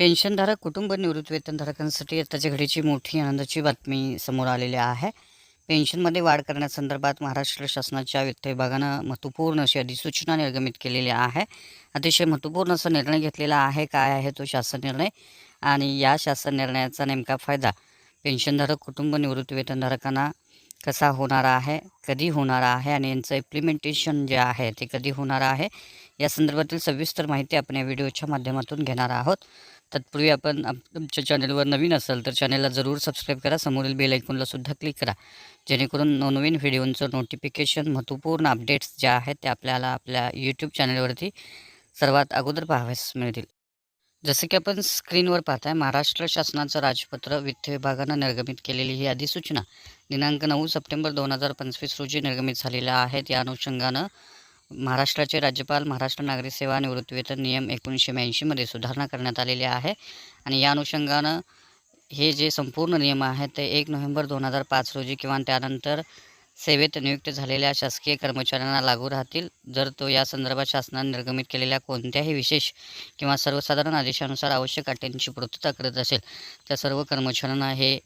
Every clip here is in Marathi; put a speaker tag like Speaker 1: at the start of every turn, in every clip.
Speaker 1: पेन्शनधारक कुटुंब निवृत्तीवेतनधारकांसाठी आताच्या घडीची मोठी आनंदाची बातमी समोर आलेली आहे. पेन्शनमध्ये वाढ करण्यासंदर्भात महाराष्ट्र शासनाच्या वित्त विभागानं महत्त्वपूर्ण अशी अधिसूचना निर्गमित केलेली आहे. अतिशय महत्त्वपूर्ण असा निर्णय घेतलेला आहे काय आहे तो शासन निर्णय आणि या शासन निर्णयाचा नेमका फायदा पेन्शनधारक कुटुंब निवृत्तीवेतनधारकांना कसा होणार आहे कधी होणार आहे आणि यांचं इम्प्लिमेंटेशन जे आहे ते कधी होणार आहे या संदर्भातील सविस्तर माहिती आपण या व्हिडिओच्या माध्यमातून घेणार आहोत. तत्पूर्वी आपण. आप- तुमच्या चॅनलवर नवीन असाल तर चॅनलला जरूर सबस्क्राईब करा. समोरील बेल ऐकूनला सुद्धा क्लिक करा. जेणेकरून नवनवीन व्हिडिओंचं नोटिफिकेशन महत्त्वपूर्ण अपडेट्स ज्या आहेत ते आपल्याला आपल्या यूट्यूब चॅनलवरती सर्वात अगोदर पाहाव्यास मिळतील. जसं की आपण स्क्रीनवर पाहताय महाराष्ट्र शासनाचं राजपत्र वित्त विभागानं निर्गमित केलेली ही अधिसूचना. दिनांक नऊ सप्टेंबर दोन हजार पंचवीस रोजी निर्गमित झालेल्या आहेत या अनुषंगानं महाराष्ट्राचे राज्यपाल महाराष्ट्र नागरिक सेवा निवृत्तीवेतन नियम एकोणीसशे ब्याऐंशीमध्ये सुधारणा करण्यात आलेली आहे. आणि या अनुषंगानं हे जे संपूर्ण नियम आहेत ते एक नोव्हेंबर दोन हजार पाच रोजी किंवा त्यानंतर सेवेत नियुक्त झालेल्या शासकीय कर्मचाऱ्यांना लागू राहतील. जर तो या संदर्भात शासनाने निर्गमित केलेल्या कोणत्याही विशेष किंवा सर्वसाधारण आदेशानुसार आवश्यक अटींची पूर्तता करत असेल त्या सर्व कर्मचाऱ्यांना हे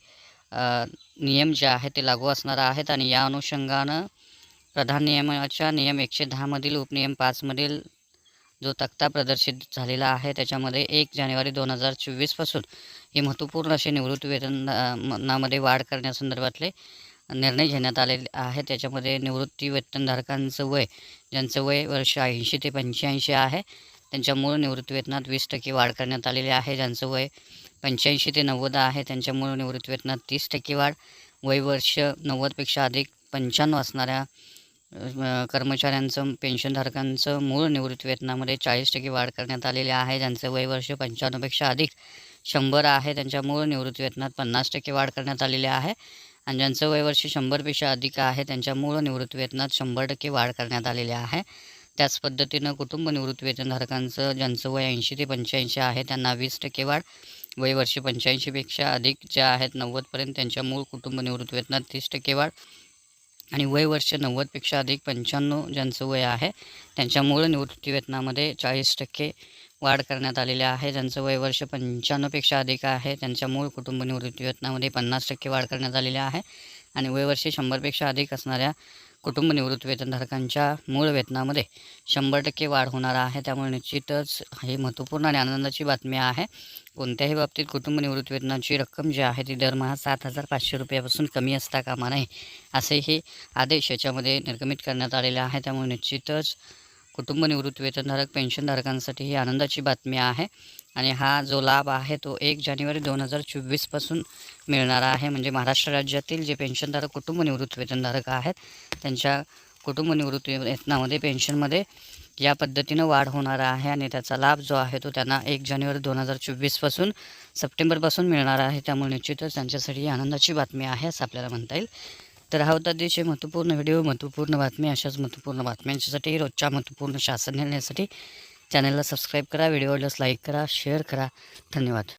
Speaker 1: नियम जे आहे ते लागू असणार आहेत. आणि या अनुषंगानं प्रधान नियमाच्या नियम एकशे दहामधील उपनियम पाचमधील जो तक्ता प्रदर्शित झालेला आहे त्याच्यामध्ये एक जानेवारी दोन हजार चोवीसपासून हे महत्त्वपूर्ण असे निवृत्ती वेतनामध्ये वाढ करण्यासंदर्भातले निर्णय घेण्यात आलेले आहे. त्याच्यामध्ये निवृत्ती वेतनधारकांचं वय ज्यांचं वय वर्ष ऐंशी ते पंच्याऐंशी आहे त्यांच्या मूळ निवृत्ती वेतनात वीस टक्के वाढ करण्यात आलेली आहे. ज्यांचं वय पंच्याऐंशी ते नव्वद आहे त्यांच्या मूळ निवृत्ती वेतनात तीस टक्के वाढ. वय वर्ष नव्वदपेक्षा अधिक पंच्याण्णव असणाऱ्या कर्मचाऱ्यांचं पेन्शनधारकांचं मूळ निवृत्ती वेतनामध्ये चाळीस टक्के वाढ करण्यात आलेली आहे. ज्यांचं वय वर्ष पंच्याण्णवपेक्षा अधिक शंभर आहे. त्यांच्या मूळ निवृत्ती वेतनात पन्नास टक्के वाढ करण्यात आलेली आहे. आणि ज्यांचं वय वर्ष शंभरपेक्षा अधिक आहे त्यांच्या मूळ निवृत्ती वेतनात शंभर टक्के वाढ करण्यात आलेली आहे. त्याच पद्धतीनं कुटुंब निवृत्ती वेतनधारकांचं ज्यांचं वय ऐंशी ते पंच्याऐंशी आहे त्यांना वीस टक्के वाढ वय वर्ष पंच्याऐंशीपेक्षा अधिक ज्या आहेत नव्वदपर्यंत त्यांच्या मूळ कुटुंब निवृत्ती वेतनात तीस टक्के वाढ. आणि वय वर्ष नव्वदपेक्षा अधिक पंच्याण्णव ज्यांचं वय आहे त्यांच्या मूळ चाळीस टक्के वाढ करण्यात आलेली आहे. ज्यांचं वय वर्ष पंच्याण्णवपेक्षा अधिक आहे त्यांच्या मूळ कुटुंब निवृत्तीवेतनामध्ये पन्नास टक्के वाढ करण्यात आलेली आहे. आणि वय वर्ष शंभरपेक्षा अधिक असणाऱ्या कुटुंब निवृत्ती वेतनधारकांच्या मूळ वेतनामध्ये शंभर टक्के वाढ होणार आहे. त्यामुळे निश्चितच ही महत्त्वपूर्ण आणि आनंदाची बातमी आहे. कोणत्याही बाबतीत कुटुंब निवृत्ती वेतनाची रक्कम जी आहे ती दरमहा सात हजार पाचशे रुपयापासून कमी असता कामा नये असेही आदेश याच्यामध्ये निर्गमित करण्यात आलेले आहे. त्यामुळे निश्चितच कुटुंब वेतनधारक पेन्शनधारकांसाठी ही आनंदाची बातमी आहे. आणि हा जो लाभ आहे तो एक जानेवारी दोन हजार चोवीसपासून मिळणारा आहे. म्हणजे महाराष्ट्र राज्यातील जे पेन्शनधारक कुटुंब निवृत्तीवेतनधारक आहेत त्यांच्या कुटुंब निवृत्ती वेतनामध्ये पेन्शनमध्ये या पद्धतीनं वाढ होणार आहे. आणि त्याचा लाभ जो आहे तो त्यांना एक जानेवारी दोन हजार चोवीसपासून सप्टेंबरपासून मिळणार आहे. त्यामुळे निश्चितच त्यांच्यासाठी ही आनंदाची बातमी आहे असं आपल्याला म्हणता येईल. तर हा होता अतिशय महत्त्वपूर्ण व्हिडिओ महत्त्वपूर्ण बातमी अशाच महत्त्वपूर्ण बातम्यांच्यासाठी रोजच्या महत्त्वपूर्ण शासन निर्णयासाठी चॅनलला सबस्क्राईब करा व्हिडिओला लाईक करा शेअर करा. धन्यवाद.